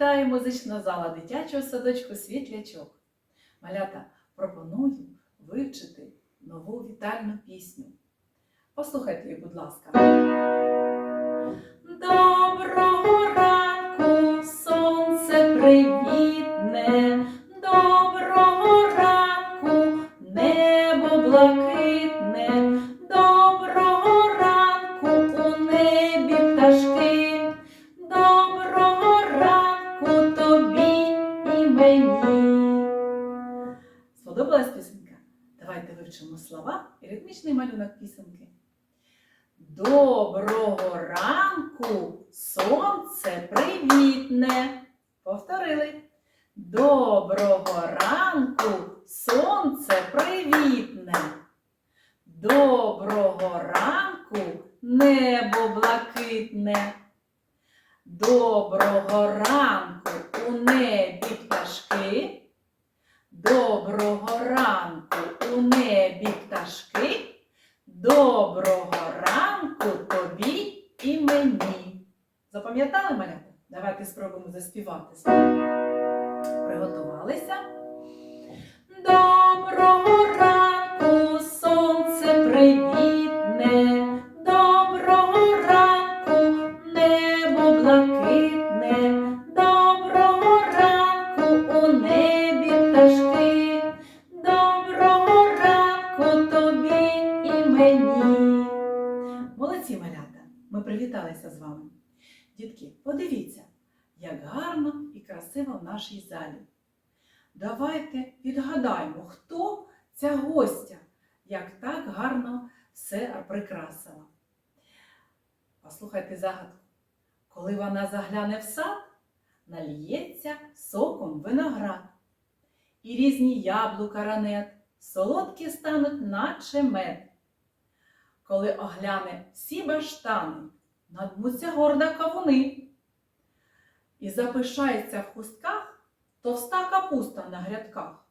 вітає музична зала дитячого садочку Світлячок. Малята, пропоную вивчити нову вітальну пісню. Послухайте її, будь ласка. Доброго ранку, сонце привітне, Доброго ранку, сонце привітне. Повторили. Доброго ранку, сонце привітне. Доброго ранку, небо блакитне. Доброго ранку у небі пташки. Доброго ранку у небі пташки. Доброго ранку тобі і мені. Запам'ятали малята? Давайте спробуємо заспівати. Приготувалися. Прикрасила. Послухайте загадку. Коли вона загляне в сад, нальється соком виноград. І різні яблука ранет, солодкі стануть, наче мед. Коли огляне всі баштани, надмуться горда кавуни. І запишається в хустках товста капуста на грядках.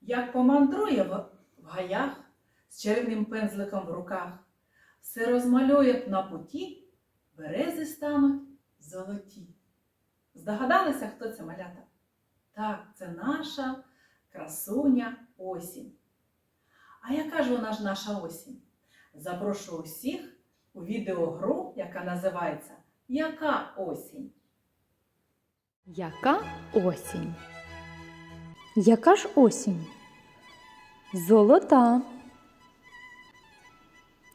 Як помандрує в гаях з червним пензликом в руках, все розмалює на путі, берези стануть золоті. Здогадалися, хто це малята? Так, це наша красуня осінь. А яка ж вона ж наша осінь? Запрошую усіх у відеогру, яка називається Яка осінь? Яка осінь? Яка ж осінь? Золота,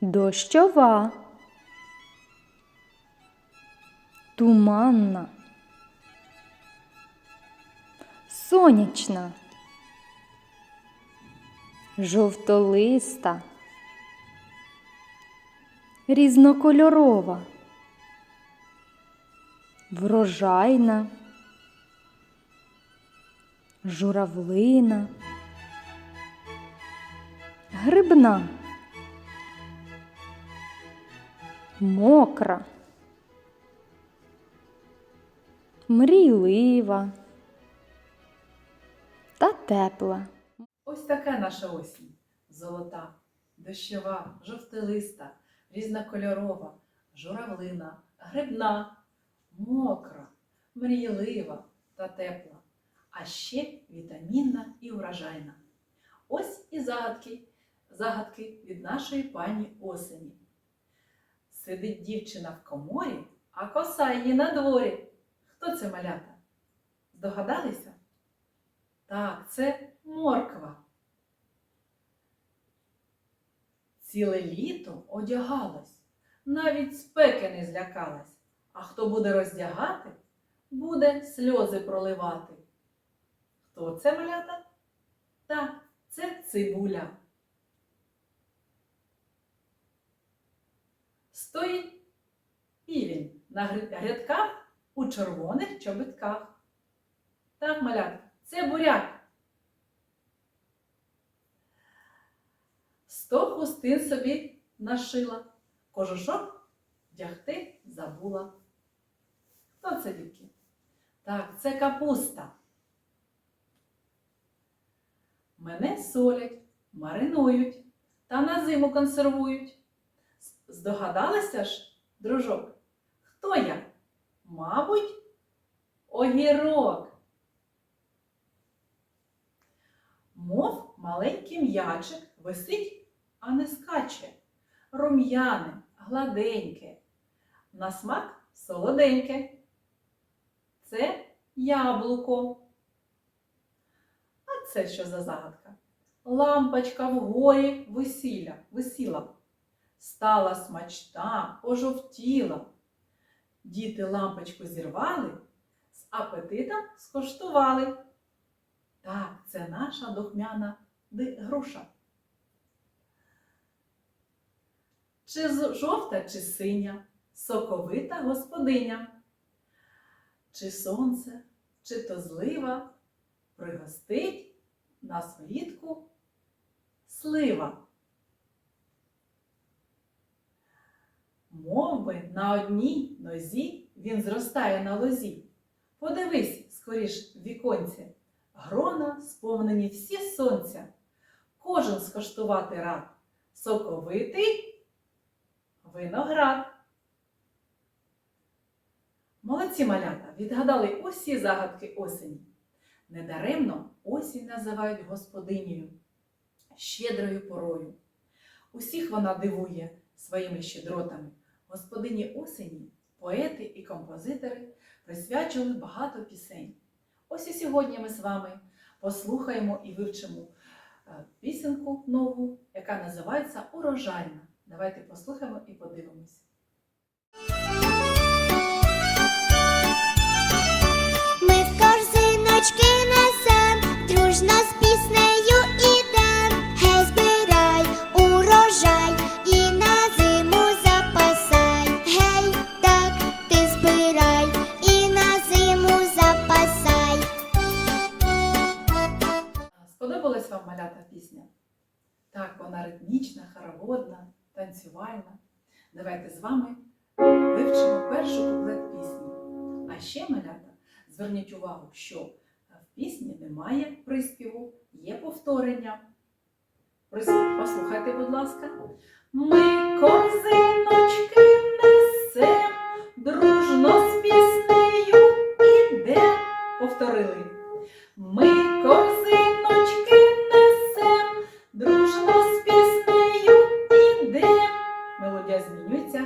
дощова, туманна, сонячна, жовтолиста, різнокольорова, врожайна. Журавлина, грибна, мокра, мрійлива та тепла. Ось така наша осінь. Золота, дощова, жовтилиста, різнокольорова, журавлина, грибна, мокра, мрійлива та тепла, а ще вітамінна і урожайна. Ось і загадки, загадки від нашої пані осені. Сидить дівчина в коморі, а коса її на дворі. Хто це малята? Здогадалися? Так, це морква. Ціле літо одягалась, навіть спеки не злякалась. А хто буде роздягати, буде сльози проливати. Хто це малята? Так, це цибуля. Стоїть півень на грядках у червоних чобитках. Так, малята, це буряк. Сто хустин собі нашила, кожушок вдягти забула. Хто це дітки? Так, це капуста. Мене солять, маринують та на зиму консервують. Здогадалася ж, дружок, хто я? Мабуть, огірок. Мов маленький м'ячик висить, а не скаче. Рум'яне, гладеньке, на смак солоденьке. Це яблуко. А це що за загадка? Лампочка вгорі висіля, висіла. Стала смачна, пожовтіла. Діти лампочку зірвали, з апетитом скоштували. Так, це наша духмяна груша. Чи жовта, чи синя, соковита господиня. Чи сонце, чи то злива пригостить нас влітку слива. Мов би на одній нозі він зростає на лозі. Подивись скоріш віконці, грона сповнені всі сонця. Кожен скоштувати рад, соковитий виноград. Молодці малята відгадали усі загадки осені. Недаремно осінь називають господинею, щедрою порою. Усіх вона дивує своїми щедротами. Господині осені, поети і композитори присвячували багато пісень. Ось і сьогодні ми з вами послухаємо і вивчимо е, пісенку нову, яка називається Урожайна. Давайте послухаємо і подивимось. Давайте з вами вивчимо перший куплет пісні. А ще, малята, зверніть увагу, що в пісні немає приспіву, є повторення. Прис- Послухайте, будь ласка. Ми корзиночки несем, дружно з піснею ідем. Повторили. Ми змінюється.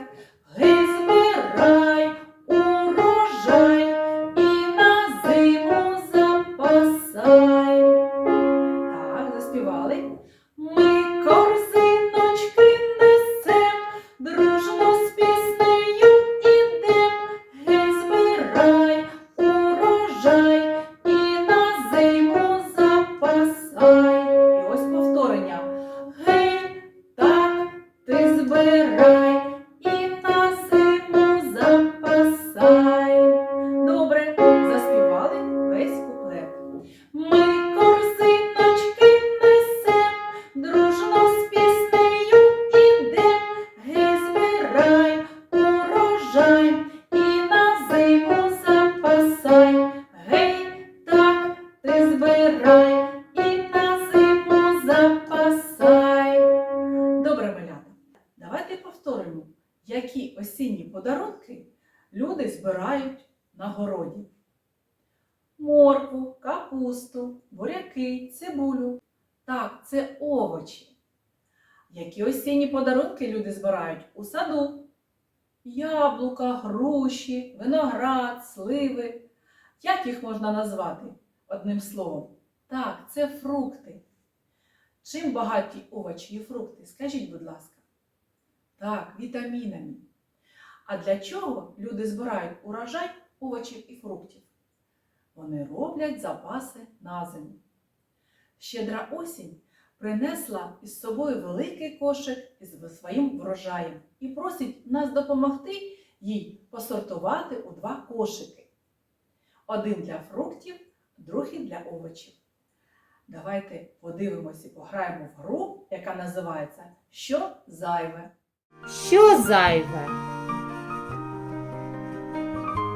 Овочі. Які осінні подарунки люди збирають у саду? Яблука, груші, виноград, сливи. Як їх можна назвати одним словом? Так, це фрукти. Чим багаті овочі і фрукти? Скажіть, будь ласка. Так, вітамінами. А для чого люди збирають урожай овочів і фруктів? Вони роблять запаси на зиму. Щедра осінь принесла із собою великий кошик із своїм врожаєм і просить нас допомогти їй посортувати у два кошики. Один для фруктів, другий для овочів. Давайте подивимося і пограємо в гру, яка називається Що зайве? Що зайве?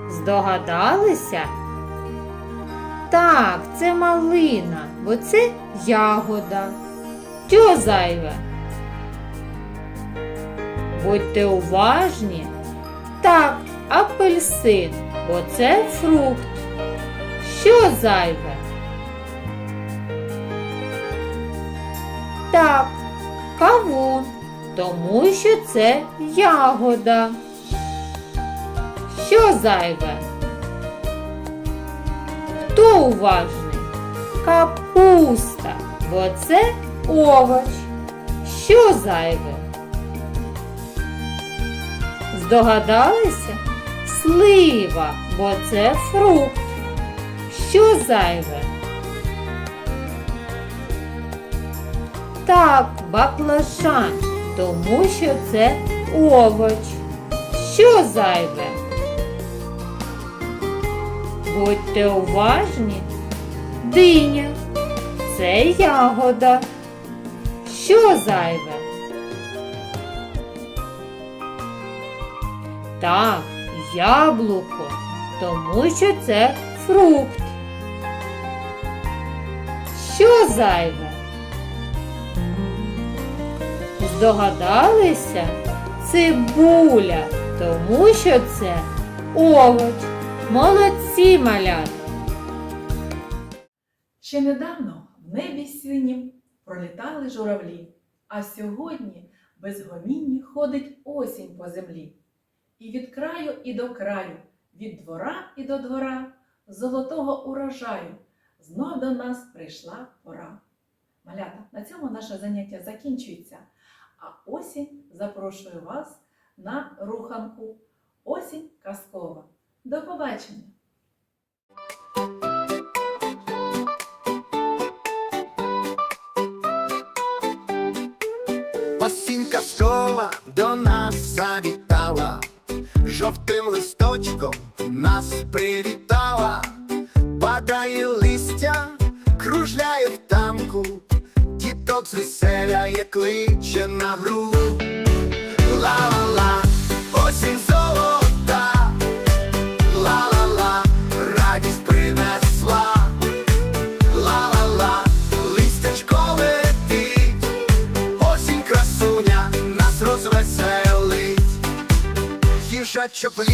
Здогадалися? Так, це малина, бо це ягода. Що зайве? Будьте уважні. Так, апельсин, бо це фрукт. Що зайве? Так, кавун, тому що це ягода. Що зайве? Хто уважний? Капуста, бо це овоч. Що зайве? Здогадалися? Слива, бо це фрукт. Що зайве? Так, баклажан, тому що це овоч. Що зайве? Будьте уважні. Диня. Це ягода. Що зайве? Так, яблуко, тому що це фрукт. Що зайве? Здогадалися? Цибуля, тому що це овоч. Молодці малят! Ще недавно в небі синім пролітали журавлі, а сьогодні безгомінні ходить осінь по землі. І від краю і до краю, від двора і до двора, золотого урожаю, знов до нас прийшла пора. Малята, на цьому наше заняття закінчується, а осінь запрошує вас на руханку. Осінь казкова. До побачення! Triple you.